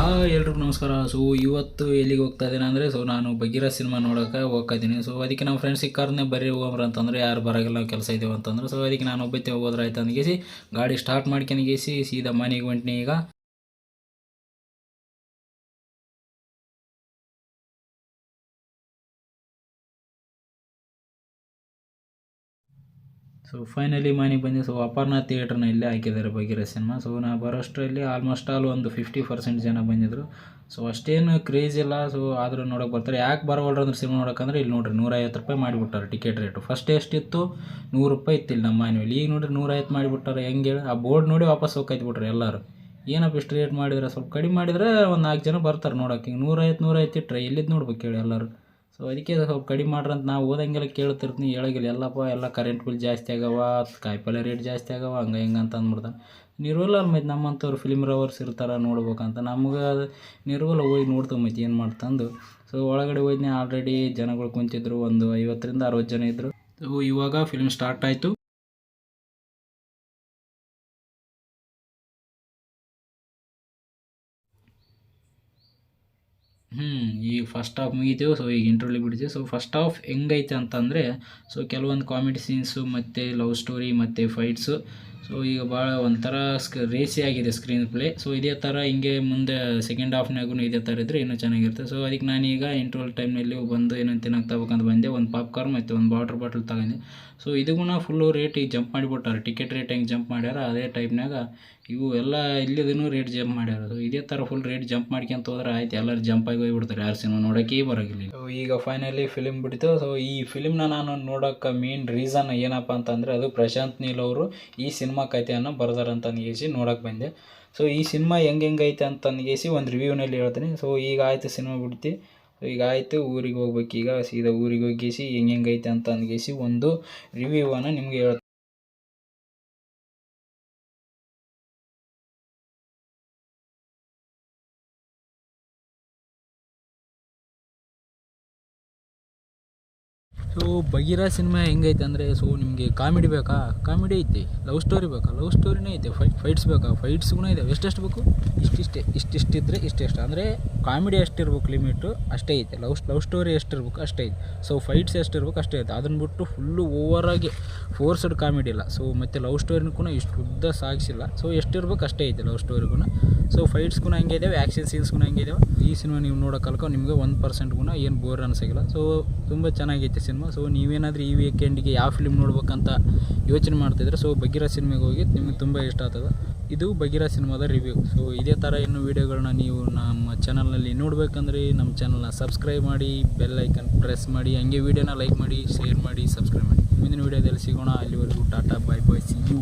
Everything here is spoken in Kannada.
ಹಾಯ್ ಎಲ್ರಿಗೂ ನಮಸ್ಕಾರ. ಸೊ ಇವತ್ತು ಎಲ್ಲಿಗೆ ಹೋಗ್ತಾ ಇದ್ದೀನಿ ಅಂದರೆ ಸೊ ನಾನು ಬಗೀರ ಸಿನಿಮಾ ನೋಡೋಕೆ ಹೋಗ್ತಾ ಇದ್ದೀನಿ. ಸೊ ಅದಕ್ಕೆ ನಮ್ಮ ಫ್ರೆಂಡ್ಸ್ ಸಿಕ್ಕಾರನ್ನೇ ಬರೀ ಹೋಗ್ರ ಅಂತಂದ್ರೆ ಯಾರು ಬರೋಗಿಲ್ಲ ಕೆಲಸ ಇದ್ದೇವೆ ಅಂತಂದ್ರೆ. ಸೊ ಅದಕ್ಕೆ ನಾನು ಒಬ್ಬತ್ತೆ ಹೋದ್ರೆ ಆಯ್ತು ಅಂದಗೇಸಿ ಗಾಡಿ ಸ್ಟಾರ್ಟ್ ಮಾಡ್ಕೊಂಡ್ಗೇಸಿ ಸೀದಾ ಮನೆಗೆ ಹೊಂಟ್ನಿ ಈಗ. ಸೊ ಫೈನಲಿ ಮನೆಗೆ ಬಂದೆ ಸೊ ಅಪರ್ಣ ಥಿಯೇಟ್ರನ್ನ ಇಲ್ಲೇ ಹಾಕಿದ್ದಾರೆ ಬಗೀರ ಸಿನಿಮಾ ಸೊ ನಾ ಬರೋಷ್ಟರಲ್ಲಿ ಆಲ್ಮೋಸ್ಟ್ ಆಲ್ ಒಂದು ಫಿಫ್ಟಿ ಪರ್ಸೆಂಟ್ ಜನ ಬಂದಿದ್ರು. ಸೊ ಅಷ್ಟೇನು ಕ್ರೇಜ್ ಇಲ್ಲ. ಸೊ ಆದರೂ ನೋಡೋಕೆ ಬರ್ತಾರೆ. ಯಾಕೆ ಬರವಲ್ರು ಅಂದ್ರೆ ಸಿನಿಮಾ ನೋಡೋಕಂದ್ರೆ ಇಲ್ಲಿ ನೋಡ್ರಿ ನೂರೈವತ್ತು ರೂಪಾಯಿ ಮಾಡಿಬಿಟ್ಟಾರೆ ಟಿಕೆಟ್ ರೇಟು ಫಸ್ಟ್ ಎಷ್ಟಿತ್ತು ನೂರು ರೂಪಾಯಿ ಇತ್ತಿಲ್ಲ ನಮ್ಮ ಮನೇಲಿ ಈಗ ನೋಡ್ರಿ ನೂರೈವತ್ತು ಮಾಡಿಬಿಟ್ಟಾರೆ. ಹೆಂಗೆ ಹೇಳಿ? ಆ ಬೋರ್ಡ್ ನೋಡಿ ವಾಪಸ್ ಹೋಗ್ತೈತೆ ಬಿಟ್ರಿ ಎಲ್ಲರೂ. ಏನಪ್ಪ ಇಷ್ಟು ರೇಟ್ ಮಾಡಿದ್ರೆ? ಸ್ವಲ್ಪ ಕಡಿಮೆ ಮಾಡಿದ್ರೆ ಒಂದು ನಾಲ್ಕು ಜನ ಬರ್ತಾರೆ ನೋಡೋಕೆ ಹಿಂಗೆ ನೂರೈವತ್ತು ನೂರೈವತ್ತು ಇಟ್ಟರೆ ಎಲ್ಲಿದ್ದು ನೋಡ್ಬೇಕು ಹೇಳಿ ಎಲ್ಲರೂ. ಸೊ ಅದಕ್ಕೆ ಸ್ವಲ್ಪ ಕಡಿಮೆ ಮಾಡ್ರಿ ಅಂತ ನಾವು ಓದಂಗೆಲ್ಲ ಕೇಳ್ತಿರ್ತೀನಿ, ಹೇಳಂಗಿಲ್ಲ. ಎಲ್ಲಪ್ಪ, ಎಲ್ಲ ಕರೆಂಟ್ ಬಿಲ್ ಜಾಸ್ತಿ ಆಗವ ಕಾಯಿಪಲ್ಯ ರೇಟ್ ಜಾಸ್ತಿ ಆಗವ, ಹಂಗೆ ಹಿಂಗೆ ಅಂತ ಅಂದ್ಬಿಡ್ತಾನೆ. ನಿರ್ವಲ್ಲ ಮತ್ತು ನಮ್ಮಂಥವ್ರು ಫಿಲ್ಮ್ ರವರ್ಸ್ ಇರ್ತಾರೆ ನೋಡ್ಬೇಕಂತ. ನಮ್ಗೆ ಅದು ನಿರ್ವಲ್ಲ ಹೋಗಿ ನೋಡ್ತೇವೆ ಮತ್ತು ಏನು ಮಾಡ್ತಂದು ಸೊ ಒಳಗಡೆ ಹೋಯ್ತೀನಿ ಆಲ್ರೆಡಿ ಜನಗಳು ಕುಂತಿದ್ರು, ಒಂದು ಐವತ್ತರಿಂದ ಅರವತ್ತು ಜನ ಇದ್ದರು ಇವಾಗ ಫಿಲ್ಮ್ ಸ್ಟಾರ್ಟ್ ಆಯಿತು. ಈಗ ಫಸ್ಟ್ ಹಾಫ್ ಮುಗಿತೇವೆ ಸೊ ಈಗ ಇಂಟ್ರೋಲಿ ಬಿಡ್ತೀವಿ. ಸೊ ಫಸ್ಟ್ ಹಾಫ್ ಹೆಂಗೈತೆ ಅಂತಂದರೆ ಸೊ ಕೆಲವೊಂದು ಕಾಮಿಡಿ ಸೀನ್ಸು ಮತ್ತು ಲವ್ ಸ್ಟೋರಿ ಮತ್ತು ಫೈಟ್ಸು ಸೊ ಈಗ ಭಾಳ ಒಂಥರ ಸ್ಕ್ ರೇಸಿ ಆಗಿದೆ ಸ್ಕ್ರೀನ್ ಪ್ಲೇ ಸೊ ಇದೇ ಥರ ಹಿಂಗೆ ಮುಂದೆ ಸೆಕೆಂಡ್ ಹಾಫ್ನಾಗೂ ಇದೇ ಥರ ಇದ್ದರೆ ಇನ್ನೂ ಚೆನ್ನಾಗಿರುತ್ತೆ. ಸೊ ಅದಕ್ಕೆ ನಾನೀಗ ಇಂಟ್ರೋಲ್ ಟೈಮ್ನಲ್ಲಿ ಬಂದು ಏನೋ ತಿನ್ನಕ್ಕೆ ತಗೋಬೇಕಂತ ಬಂದೆ. ಒಂದು ಪಾಪ್ಕಾರ್ನ್ ಮತ್ತು ಒಂದು ವಾಟರ್ ಬಾಟಲ್ ತಗೊಂಡೆ. ಸೊ ಇದಕ್ಕೂ ಫುಲ್ಲು ರೇಟ್ ಈಗ ಜಂಪ್ ಮಾಡಿಬಿಟ್ಟಾರೆ. ಟಿಕೆಟ್ ರೇಟ್ ಹೆಂಗೆ ಜಂಪ್ ಮಾಡ್ಯಾರ ಅದೇ ಟೈಪ್ನಾಗ ಇವು ಎಲ್ಲ ಇಲ್ಲಿದೂ ರೇಟ್ ಜಂಪ್ ಮಾಡ್ಯಾರ. ಸೊ ಇದೇ ಥರ ಫುಲ್ ರೇಟ್ ಜಂಪ್ ಮಾಡ್ಕೊಂತ ಹೋದ್ರೆ ಆಯ್ತು. ಎಲ್ಲರೂ ಜಂಪ್ ಆಗಿ ಹೋಗ್ಬಿಡ್ತಾರೆ. ಯಾರು ಸಿನಿಮಾ ನೋಡೋಕೆ ಬರೋಗಿಲ್ಲ ಸೊ ಈಗ ಫೈನಲಿ ಫಿಲಿಮ್ ಬಿಡ್ತು. ಸೊ ಈ ಫಿಲಿಮ್ನ ನಾನು ನೋಡೋಕೆ ಮೇನ್ ರೀಸನ್ ಏನಪ್ಪ ಅಂತಂದರೆ ಅದು ಪ್ರಶಾಂತ್ ನೀಲ್ ಅವರು ಈ ಸಿನಿಮಾ ಕಥೆಯನ್ನು ಬರ್ದಾರಂತ ಅನ್ಗೇಸಿ ನೋಡೋಕೆ ಬಂದೆ. ಸೊ ಈ ಸಿನಿಮಾ ಹೆಂಗೆ ಹೆಂಗೈತೆ ಅಂತ ಅನ್ಗೇಸಿ ಒಂದು ರಿವ್ಯೂನಲ್ಲಿ ಹೇಳ್ತೀನಿ. ಸೊ ಈಗ ಆಯಿತು ಸಿನಿಮಾ ಬಿಡ್ತಿ. ಈಗ ಆಯಿತು ಊರಿಗೆ ಹೋಗ್ಬೇಕು ಈಗ. ಸೀದಾ ಊರಿಗೆ ಹೋಗಿಸಿ ಹೆಂಗೆ ಹೆಂಗೈತೆ ಅಂತ ಅನ್ಗೇಸಿ ಒಂದು ರಿವ್ಯೂವನ್ನು ನಿಮಗೆ ಹೇಳ್ತೀನಿ. ಸೊ ಬಗೀರ ಸಿನಿಮಾ ಹೆಂಗೈತೆ ಅಂದರೆ ಸೊ ನಿಮಗೆ ಕಾಮಿಡಿ ಬೇಕಾ? ಕಾಮಿಡಿ ಐತಿ. ಲವ್ ಸ್ಟೋರಿ ಬೇಕಾ? ಲವ್ ಸ್ಟೋರಿನೇ ಐತೆ. ಫೈಟ್ ಫೈಟ್ಸ್ ಬೇಕಾ? ಫೈಟ್ಸ್ಗೂ ಇದೆ. ಎಷ್ಟೆಷ್ಟು ಬೇಕು? ಇಷ್ಟಿಷ್ಟೇ ಇಷ್ಟಿಷ್ಟಿದ್ರೆ ಇಷ್ಟೆಷ್ಟು. ಅಂದರೆ ಕಾಮಿಡಿ ಎಷ್ಟಿರ್ಬೇಕು ಲಿಮಿಟು ಅಷ್ಟೇ ಐತೆ. ಲವ್ ಲವ್ ಸ್ಟೋರಿ ಎಷ್ಟಿರ್ಬೇಕು? ಅಷ್ಟೇ ಐತೆ. ಸೊ ಫೈಟ್ಸ್ ಎಷ್ಟಿರ್ಬೇಕು? ಅಷ್ಟೇ ಐತೆ. ಅದನ್ನು ಬಿಟ್ಟು ಫುಲ್ಲು ಓವರಾಗಿ ಫೋರ್ಸ್ಡ್ ಕಾಮಿಡಿ ಇಲ್ಲ. ಸೊ ಮತ್ತು ಲವ್ ಸ್ಟೋರಿನೂ ಕೂಡ ಇಷ್ಟು ಉದ್ದ ಸಾಗಿಸಿಲ್ಲ. ಸೊ ಎಷ್ಟಿರ್ಬೇಕು? ಅಷ್ಟೇ ಐತೆ ಲವ್ ಸ್ಟೋರಿಗೂ ಸೊ ಫೈಟ್ಸ್ಗೂ ಹಂಗೆ ಇದ್ದಾವೆ ಆ್ಯಕ್ಷನ್ ಸೀನ್ಸ್ಗೂ ಹಂಗೆ ಇದ್ದಾವೆ ಈ ಸಿನಿಮಾ ನೀವು ನೋಡೋಕಲ್ಕ ನಿಮಗೆ ಒಂದು ಪರ್ಸೆಂಟ್ಗೂ ಏನು ಬೋರ್ ಅನಿಸಿಲ್ಲ ಸೊ ತುಂಬ ಚೆನ್ನಾಗೈತೆ ಸಿನಿಮಾ ಸೊ ನೀವೇನಾದರೂ ಈ ವೀಕೆಂಡಿಗೆ ಯಾವ ಫಿಲ್ಮ್ ನೋಡ್ಬೇಕಂತ ಯೋಚನೆ ಮಾಡ್ತಿದ್ರೆ ಸೊ ಬಗೀರ ಸಿನಿಮಾಗೆ ಹೋಗಿ ನಿಮಗೆ ತುಂಬ ಇಷ್ಟ ಆಗ್ತದೆ. ಇದು ಬಗೀರ ಸಿನಿಮಾದ ರಿವ್ಯೂ ಸೊ ಇದೇ ಥರ ಇನ್ನೂ ವೀಡಿಯೋಗಳನ್ನ ನೀವು ನಮ್ಮ ಚಾನಲ್ನಲ್ಲಿ ನೋಡಬೇಕಂದ್ರೆ, ನಮ್ಮ ಚಾನಲ್ನ ಸಬ್ಸ್ಕ್ರೈಬ್ ಮಾಡಿ ಬೆಲ್ ಐಕನ್ ಪ್ರೆಸ್ ಮಾಡಿ, ಹಂಗೆ ವೀಡಿಯೋನ ಲೈಕ್ ಮಾಡಿ ಶೇರ್ ಮಾಡಿ ಸಬ್ಸ್ಕ್ರೈಬ್ ಮಾಡಿ. ಮುಂದಿನ ವೀಡಿಯೋದಲ್ಲಿ ಸಿಗೋಣ. ಅಲ್ಲಿವರೆಗೂ tata bye bye see you